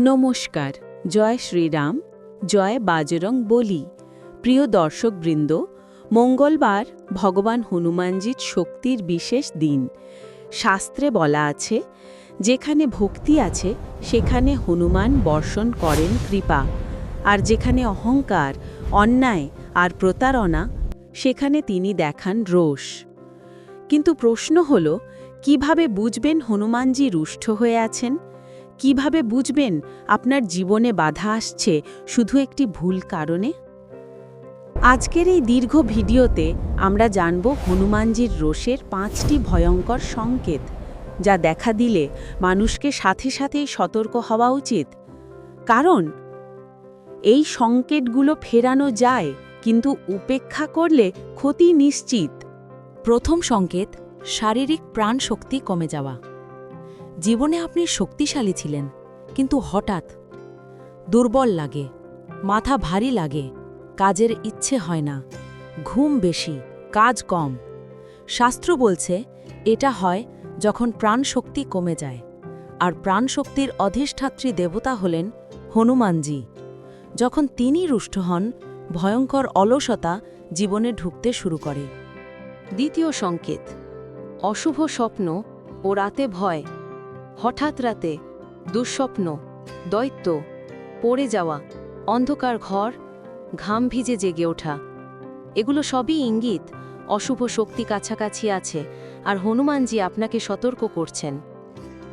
নমস্কার, জয় শ্রীরাম, জয় বাজরং বলি। প্রিয় দর্শকবৃন্দ, মঙ্গলবার ভগবান হনুমানজির শক্তির বিশেষ দিন। শাস্ত্রে বলা আছে, যেখানে ভক্তি আছে, সেখানে হনুমান বর্ষণ করেন কৃপা। আর যেখানে অহংকার, অন্যায় আর প্রতারণা, সেখানে তিনি দেখান রোষ। কিন্তু প্রশ্ন হল, কীভাবে বুঝবেন হনুমানজি রুষ্ট হয়ে আছেন? কীভাবে বুঝবেন আপনার জীবনে বাধা আসছে শুধু একটি ভুল কারণে? আজকের এই দীর্ঘ ভিডিওতে আমরা জানব হনুমানজির রোষের পাঁচটি ভয়ঙ্কর সংকেত, যা দেখা দিলে মানুষকে সাথে সাথেই সতর্ক হওয়া উচিত। কারণ, এই সংকেতগুলো ফেরানো যায়, কিন্তু উপেক্ষা করলে ক্ষতি নিশ্চিত। প্রথম সংকেত, শারীরিক প্রাণ শক্তি কমে যাওয়া। জীবনে আপনি শক্তিশালী ছিলেন, কিন্তু হঠাৎ দুর্বল লাগে, মাথা ভারী লাগে, কাজের ইচ্ছে হয় না, ঘুম বেশি, কাজ কম। শাস্ত্র বলছে, এটা হয় যখন প্রাণশক্তি কমে যায়, আর প্রাণশক্তির অধিষ্ঠাত্রী দেবতা হলেন হনুমানজি। যখন তিনি রুষ্ট হন, ভয়ঙ্কর অলসতা জীবনে ঢুকতে শুরু করে। দ্বিতীয় সংকেত, অশুভ স্বপ্ন ও রাতে ভয়। হঠাৎ রাতে দুঃস্বপ্ন, দৈত্য, পড়ে যাওয়া, অন্ধকার ঘর, ঘাম ভিজে জেগে ওঠা। এগুলো সবই ইঙ্গিত, অশুভ শক্তি কাছাকাছি আছে আর হনুমানজি আপনাকে সতর্ক করছেন।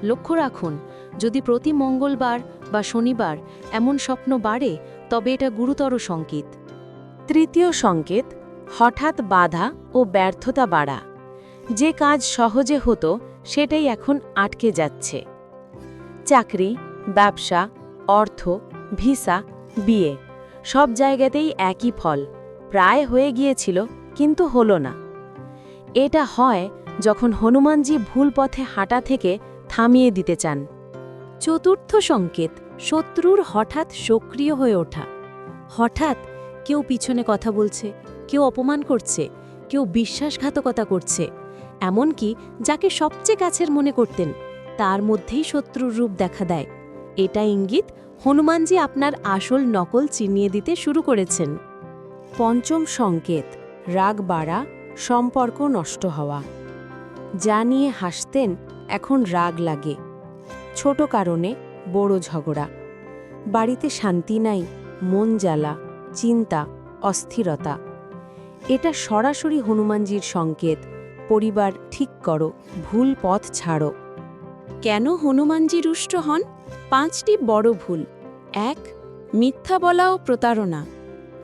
লক্ষ্য রাখুন, যদি প্রতি মঙ্গলবার বা শনিবার এমন স্বপ্ন বাড়ে, তবে এটা গুরুতর সংকেত। তৃতীয় সংকেত, হঠাৎ বাধা ও ব্যর্থতা বাড়া। যে কাজ সহজে হতো সেটাই এখন আটকে যাচ্ছে। চাকরি, ব্যবসা, অর্থ, ভিসা, বিয়ে, সব জায়গাতেই একই ফল। প্রায় হয়ে গিয়েছিল, কিন্তু হলো না। এটা হয় যখন হনুমানজি ভুল পথে হাঁটা থেকে থামিয়ে দিতে চান। চতুর্থ সংকেত, শত্রুর হঠাৎ সক্রিয় হয়ে ওঠা। হঠাৎ কেউ পিছনে কথা বলছে, কেউ অপমান করছে, কেউ বিশ্বাসঘাতকতা করছে। এমনকি যাকে সবচেয়ে কাছের মনে করতেন, তার মধ্যেই শত্রুর রূপ দেখা দেয়। এটা ইঙ্গিত হনুমানজি আপনার আসল নকল চিনিয়ে দিতে শুরু করেছেন। পঞ্চম সংকেত, রাগ বাড়া, সম্পর্ক নষ্ট হওয়া। যা নিয়ে হাসতেন এখন রাগ লাগে। ছোট কারণে বড় ঝগড়া। বাড়িতে শান্তি নাই, মন জ্বালা, চিন্তা, অস্থিরতা। এটা সরাসরি হনুমানজির সংকেত পরিবার ঠিক করো, ভুল পথ ছাড়ো। কেন হনুমানজি রুষ্ট হন? পাঁচটি বড় ভুল। এক, মিথ্যা বলা ও প্রতারণা।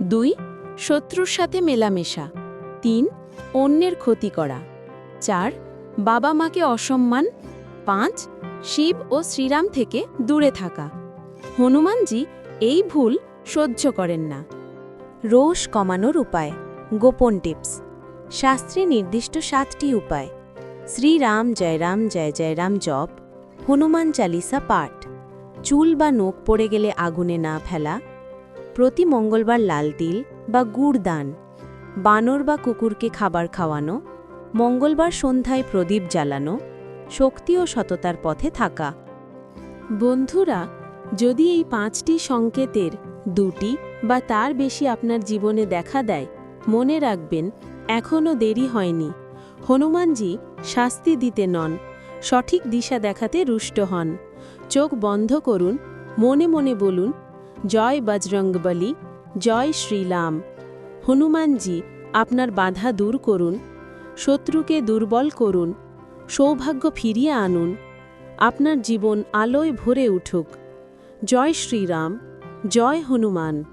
দুই, শত্রুর সাথে মেলামেশা। তিন, অন্যের ক্ষতি করা। চার, বাবা মাকে অসম্মান। পাঁচ, শিব ও শ্রীরাম থেকে দূরে থাকা। হনুমানজি এই ভুল সহ্য করেন না। রোষ কমানোর উপায়। গোপন টিপস। শাস্ত্রে নির্দিষ্ট সাতটি উপায়। শ্রীরাম জয়রাম জয় জয় রাম জপ, হনুমান চালিসা পাঠ। চুল বা নোখ পড়ে গেলে আগুনে না ফেলা। প্রতি মঙ্গলবার লাল তিল বা গুড় দান। বানর বা কুকুরকে খাবার খাওয়ানো। মঙ্গলবার সন্ধ্যায় প্রদীপ জ্বালানো। শক্তি ও সততার পথে থাকা। বন্ধুরা, যদি এই পাঁচটি সংকেতের দুটি বা তার বেশি আপনার জীবনে দেখা দেয়, মনে রাখবেন এখনও দেরি হয়নি। হনুমানজি শাস্তি দিতে নন, সঠিক দিশা দেখাতে রুষ্ট হন। চোখ বন্ধ করুন, মনে মনে বলুন, জয় বজরঙ্গবলী জয় শ্রীরাম। হনুমানজি আপনার বাধা দূর করুন, শত্রুকে দুর্বল করুন, সৌভাগ্য ফিরিয়ে আনুন। আপনার জীবন আলোয় ভরে উঠুক। জয় শ্রীরাম, জয় হনুমান।